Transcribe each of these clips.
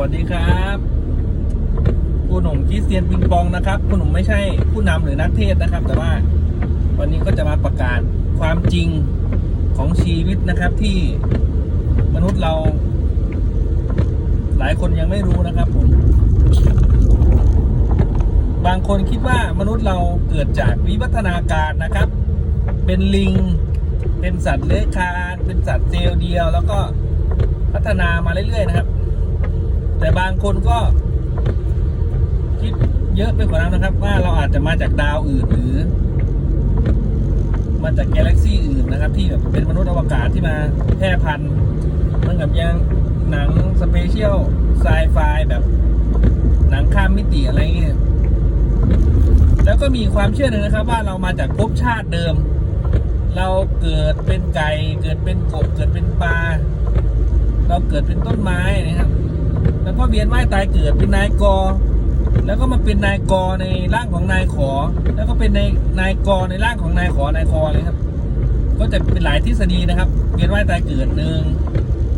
วัสดีครับผู้หนุ่มคริสเตียนปิงปองนะครับผู้หนุ่มไม่ใช่ผู้นำหรือนักเทศนะครับ แต่ว่าวันนี้ก็จะมาประกาศความจริงของชีวิตนะครับที่มนุษย์เรา หลายคนยังไม่รู้นะครับผมบางคนคิดว่ามนุษย์เราเกิดจากวิวัฒนาการนะครับ เป็นลิง เป็นสัตว์เลื้อยคลาน เป็นสัตว์เซลล์เดียว แล้วก็พัฒนามาเรื่อยๆนะครับ แต่บางคนก็ คิดเยอะไปกว่านั้นนะครับ ว่าเราอาจจะมาจากดาวอื่นหรือมาจากกาแล็กซี่อื่นนะครับ ที่แบบเป็นมนุษย์อวกาศที่มาแพร่พันธุ์เหมือนกับยังหนังสเปเชียลไซไฟแบบหนังข้ามมิติอะไรเงี้ยแล้วก็มีความเชื่อหนึ่งนะครับ ว่าเรามาจากภพชาติเดิม เราเกิดเป็นไก่เกิดเป็นกบเกิดเป็นปลาเราเกิดเป็นต้นไม้นะครับ แล้วก็เวียนว่ายตายเกิดเป็นนายกอแล้วก็มาเป็นนายกอในร่างของนายขอ แล้วก็เป็นในนายกอในร่างของนายขอนายคอเลยครับ ก็จะเป็นหลายทฤษฎีนะครับเวียนว่ายตายเกิดหนึ่ง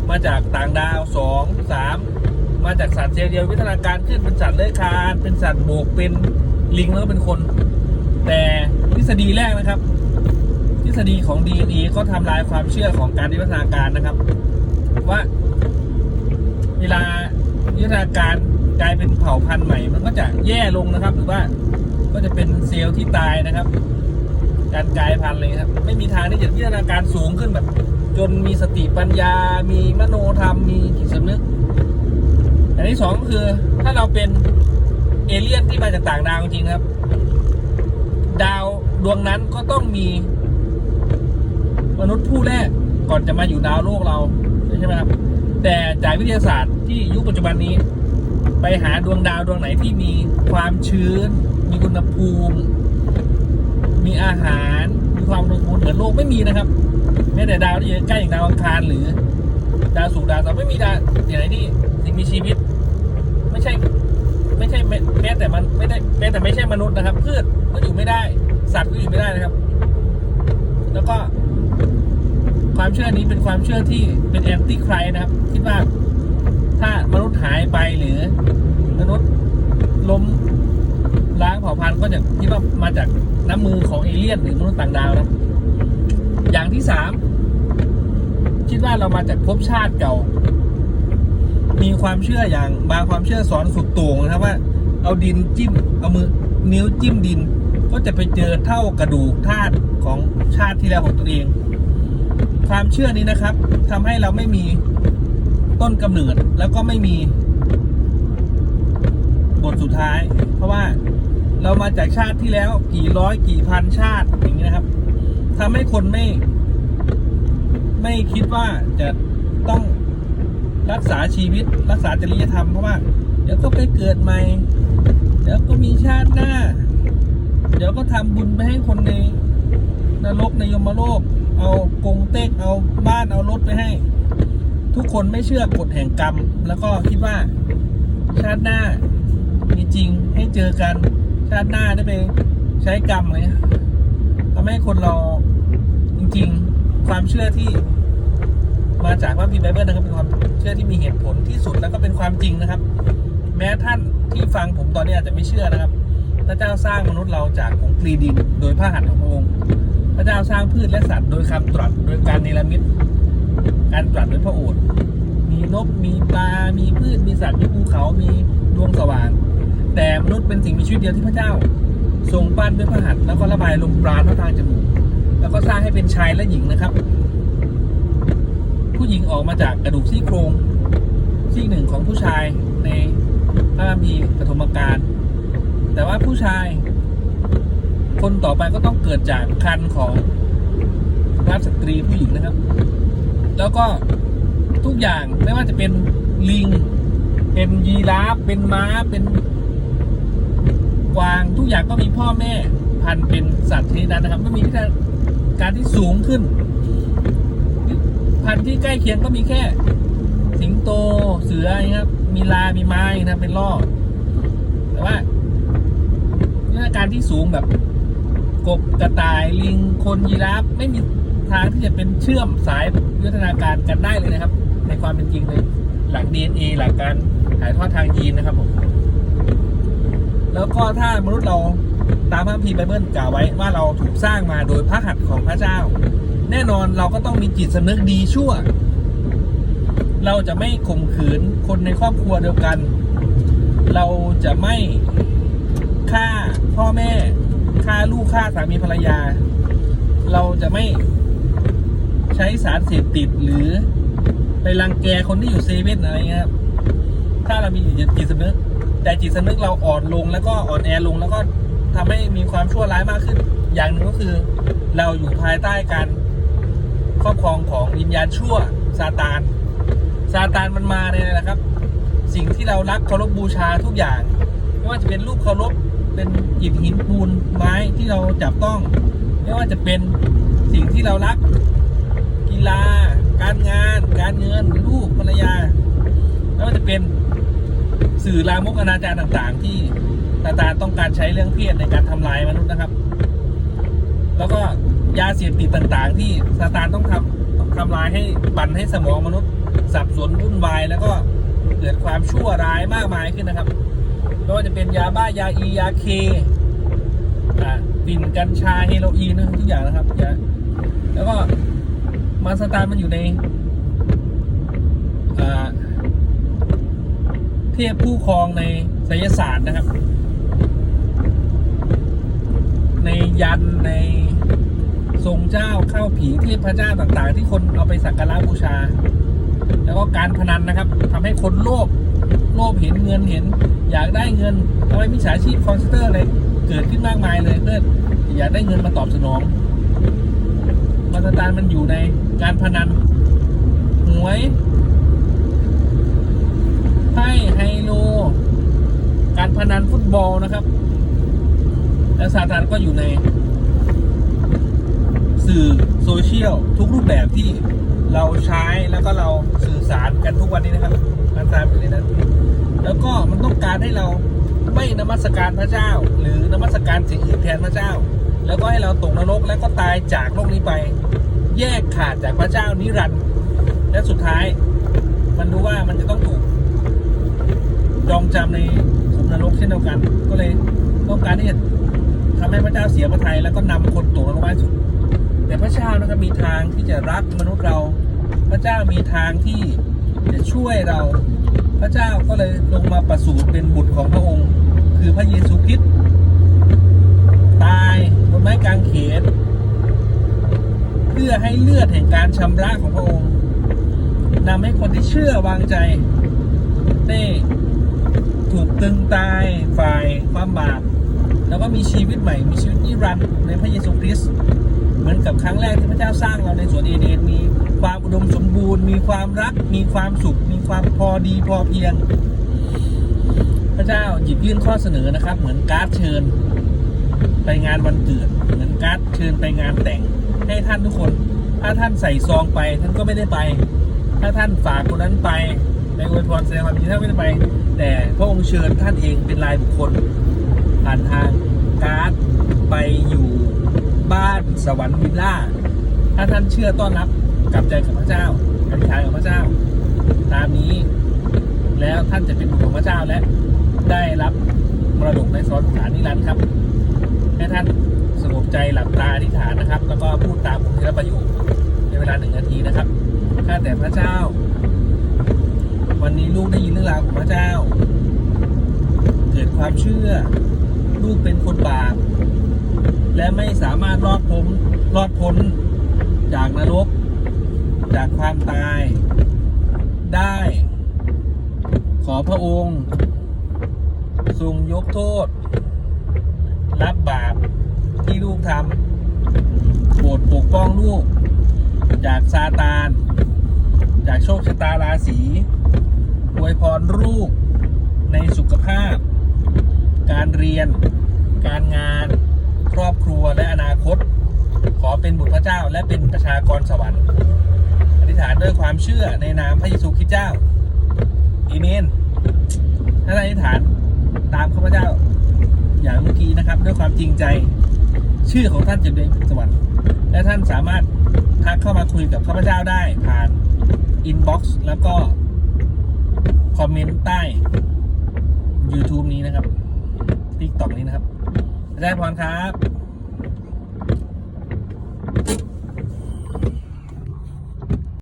มาจากต่างดาวสองสามมาจากสัตว์เซลล์เดียววิทยาการขึ้นเป็นสัตว์เลื้อยคลานเป็นสัตว์โบกเป็นลิงแล้วก็เป็นคน แต่ทฤษฎีแรกนะครับ ทฤษฎีของ DNA ก็ทำลายความเชื่อของการวิวัฒนาการนะครับ ว่าเวลา วิวัฒนาการกลายเป็นเผ่าพันธุ์ใหม่ มันก็จะแย่ลงนะครับ หรือว่าก็จะเป็นเซลล์ที่ตายนะครับ การกลายพันธุ์เลยครับ ไม่มีทางที่จะวิวัฒนาการสูงขึ้นแบบ จนมีสติปัญญา มีมโนธรรม มีจิตสำนึกอันที่สองก็คือถ้าเราเป็นเอเลี่ยนที่มาจากต่างดาวจริงครับ ดาวดวงนั้นก็ต้องมี มนุษย์ผู้แรกก่อนจะมาอยู่ดาวโลกเราใช่ไหมครับ แต่จากวิทยาศาสตร์ที่ยุคปัจจุบันนี้ ไปหาดวงดาวดวงไหนที่มีความชื้น มีอุณหภูมิ มีอาหาร มีความอุดมสมบูรณ์เหมือนโลกไม่มีนะครับแม้แต่ดาวที่อยู่ใกล้อย่างดาวอังคารหรือ ดาวศุกดาวเสาร์ไม่มีดาวที่ไหนที่ที่มีชีวิต ไม่ใช่ ไม่ใช่แม้แต่มันไม่ได้แม้แต่ไม่ใช่มนุษย์นะครับพืชก็อยู่ไม่ได้ สัตว์ก็อยู่ไม่ได้นะครับ แล้วก็ ความเชื่อนี้เป็นความเชื่อที่เป็นแอนตี้ไครนะครับ คิดว่าถ้ามนุษย์หายไปหรือมนุษย์ล้มล้างเผ่าพันธุ์ก็จะคิดว่ามาจากน้ำมือของเอเลี่ยนหรือมนุษย์ต่างดาวนะ อย่างที่สามคิดว่าเรามาจากภพชาติเก่า มีความเชื่ออย่างบางความเชื่อสอนสุดโต่งนะครับว่า เอาดินจิ้มเอามือนิ้วจิ้มดิน ก็จะไปเจอเท่ากระดูกธาตุของชาติที่แล้วของตัวเอง ความเชื่อนี้นะครับทำให้เราไม่มีต้นกำเนิดแล้วก็ไม่มี บทสุดท้าย เพราะว่าเรามาจากชาติที่แล้วกี่ร้อยกี่พันชาติอย่างนี้นะครับทำให้คนไม่ ไม่คิดว่าจะต้องรักษาชีวิตรักษาจริยธรรมเพราะว่าเดี๋ยวก็ไปเกิดใหม่ เดี๋ยวก็มีชาติหน้า เดี๋ยวก็ทำบุญไปให้คนในนรกในยมโลก เอากงเต็กเอาบ้านเอารถไปให้ ทุกคนไม่เชื่อกฎแห่งกรรม แล้วก็คิดว่า ชาติหน้ามีจริงให้เจอกันชาติหน้าได้ไปใช้กรรมอะไรเงี้ยทำให้คนเราจริง ๆ ความเชื่อที่มาจากว่ามีไบเบิลนะครับเป็นความเชื่อที่มีเหตุผลที่สุดแล้วก็เป็นความจริงนะครับ แม้ท่านที่ฟังผมตอนนี้อาจจะไม่เชื่อนะครับ พระเจ้าสร้างมนุษย์เราจากผงกรีดิน โดยพระหัตถ์ของพระองค์ พระเจ้าสร้างพืชและสัตว์โดยคำตรัสโดยการเนรมิตการตรัสโดยพระโอษฐ์มีนกมีปลา มีพืช มีสัตว์ มีภูเขา มีดวงสว่าง แต่มนุษย์เป็นสิ่งมีชีวิตเดียวที่พระเจ้า ทรงปั้นด้วยพระหัตถ์แล้วก็ระบายลมปราณเข้าทางจมูก แล้วก็สร้างให้เป็นชายและหญิงนะครับ ผู้หญิงออกมาจากกระดูกซี่โครงซี่หนึ่งของผู้ชายในพระคัมภีร์ปฐมกาลแต่ว่าผู้ชาย คนต่อไปก็ต้องเกิดจากคันของราชสตรีผู้หญิงนะครับ แล้วก็ทุกอย่างไม่ว่าจะเป็นลิง เป็นยีราฟเป็นม้าเป็นกวางทุกอย่างก็มีพ่อแม่พันธุ์เป็นสัตว์ชนิดนั้นนะครับไม่มีวิธีการที่สูงขึ้น พันธุ์ที่ใกล้เคียงก็มีแค่ สิงโตเสืออย่างเงี้ยครับ มีลา มีไม้นะเป็นล่อแต่ว่าวิธีการที่สูงแบบ กบกระต่ายลิงคนยีราฟไม่มีทางที่จะเป็นเชื่อมสายวิวัฒนาการกันได้เลยนะครับ ในความเป็นจริงเลยหลัก DNA หลักการถ่ายทอดทางยีนนะครับผมแล้วก็ถ้ามนุษย์เราตามพระคัมภีไบเบิลกล่าวไว้ว่าเราถูกสร้างมาโดยพระหัตถ์ของพระเจ้า แน่นอนเราก็ต้องมีจิตสำนึกดีชั่ว เราจะไม่ข่มขืนคนในครอบครัวเดียวกัน เราจะไม่ฆ่าพ่อแม่ ฆ่าลูกฆ่าสามีภรรยา เราจะไม่ใช้สารเสพติดหรือไปรังแกคนที่อยู่เซเว่นอะไรเงี้ยครับ ถ้าเรามีจิตสำนึก แต่จิตสำนึกเราอ่อนลงแล้วก็อ่อนแอลงแล้วก็ทำให้มีความชั่วร้ายมากขึ้น อย่างหนึ่งก็คือ เราอยู่ภายใต้การครอบครองของวิญญาณชั่วซาตานซาตานมันมาเนี่ยนะครับ สิ่งที่เรารักเคารพบูชาทุกอย่าง ไม่ว่าจะเป็นรูปเคารพ เป็นอิฐหินปูนไม้ที่เราจับต้อง ไม่ว่าจะเป็นสิ่งที่เรารัก กีฬา การงาน การเงิน ลูกภรรยา ไม่ว่าจะเป็นสื่อลามกอนาจารต่างๆ ที่ซาตานต้องการใช้เรื่องเพศในการทำลายมนุษย์นะครับ แล้วก็ยาเสพติดต่างๆ ที่ซาตานต้องทำทำลายให้ปั่นให้สมองมนุษย์ สับสนวุ่นวายแล้วก็เกิดความชั่วร้ายมากมายขึ้นนะครับ ไม่ว่าจะเป็นยาบ้ายาอียาเคอ่าปิ่นกัญชาเฮโรอีนทุกอย่างนะครับยาแล้วก็มาสตาร์มันอยู่ในเทพผู้ครองในไสยศาสตร์นะครับ ในยันในทรงเจ้าเข้าผีเทพพระเจ้าต่างๆ ที่คนเอาไปสักการะบูชา แล้วก็การพนันนะครับทำให้คนโลภโลภเห็นเงินเห็น อยากได้เงินทำให้มิจฉาชีพคอนเซนเตอร์อะไรเกิดขึ้นมากมายเลยเพื่ออยากได้เงินมาตอบสนองมาตรฐานมันอยู่ในการพนันหวยไพ่ไฮโล การพนันฟุตบอลนะครับ และซาตานก็อยู่ใน สื่อโซเชียลทุกรูปแบบที่ เราใช้แล้วก็เราสื่อสารกันทุกวันนี้นะครับมันตามอยู่ในนั้นแล้วก็มันต้องการให้เราไม่นมัสการพระเจ้า หรือนมัสการสิ่งอื่นแทนพระเจ้า แล้วก็ให้เราตกนรกแล้วก็ตายจากโลกนี้ไป แยกขาดจากพระเจ้านิรันดร์และสุดท้าย มันรู้ว่ามันจะต้องถูกจองจำในขุมนรกเช่นเดียวกัน ก็เลยต้องการที่จะทำให้พระเจ้าเสียพระทัยแล้วก็นำคนตกนรกไว้สุด พระมีทางที่จะรักมนุษย์เรา พระเจ้ามีทางที่จะช่วยเรา พระเจ้าก็เลยลงมาประสูติเป็นบุตรของพระองค์ คือพระเยซูคริสต์ตายบนไม้กางเขนเพื่อให้เลือดแห่งการชำระของพระองค์นำให้คนที่เชื่อวางใจได้ถูกตึงตายฝ่ายความบาปแล้วก็มีชีวิตใหม่ มีชีวิตนิรันดร์ในพระเยซูคริสต์ มือนกับครั้งแรกที่พระเจ้าสร้างเราในสวนเอเดนมีความอุดมสมบูรณ์ มีความรัก มีความสุข มีความพอดีพอเพียง พระเจ้าหยิบยื่นข้อเสนอนะครับ เหมือนการ์ดเชิญ ไปงานวันเกิด เหมือนการ์ดเชิญไปงานแต่ง ให้ท่านทุกคน ถ้าท่านใส่ซองไป ท่านก็ไม่ได้ไป ถ้าท่านฝากคนนั้นไปไปอวยพรแสดงความยินดีท่านไม่ได้ไป แต่พระองค์เชิญท่านเองเป็นรายบุคคลผ่านทางการ์ดไปอยู่ สวรรค์วิลล่า ถ้าท่านเชื่อต้อนรับกับใจกับพระเจ้าอธิษฐานกับพระเจ้า ตามนี้ แล้วท่านจะเป็นบุตรของพระเจ้าและได้รับมรดกในสวรรค์สานนิรันดร์ครับ ให้ท่านสงบใจหลับตาอธิษฐานนะครับ แล้วก็พูดตามผมทีละประโยคในเวลาหนึ่งนาทีนะครับข้าแต่พระเจ้า วันนี้ลูกได้ยินเรื่องราวของพระเจ้า เกิดความเชื่อ ลูกเป็นคนบาป และไม่สามารถรอดพ้นรอดพ้นจากนรก จากความตาย ได้ ขอพระองค์ ทรงยกโทษ รับบาปที่ลูกทำโปรดปกป้องลูก จากซาตาน จากโชคชะตาราศีอวยพรลูกในสุขภาพ การเรียน การงาน ครอบครัวและอนาคต ขอเป็นบุตรพระเจ้าและเป็นประชากรสวรรค์อธิษฐานด้วยความเชื่อในนามพระเยซูคริสต์เจ้าอีเมนถ้าท่านอธิษฐานตามข้าพเจ้า อย่างเมื่อกี้นะครับ ด้วยความจริงใจ ชื่อของท่านจะได้สวรรค์และท่านสามารถทักเข้ามาคุยกับข้าพเจ้าได้ผ่านอินบ็อกซ์แล้วก็ คอมเมนต์ใต้ YouTube นี้นะครับ TikTok นี้นะครับ ได้พรครับ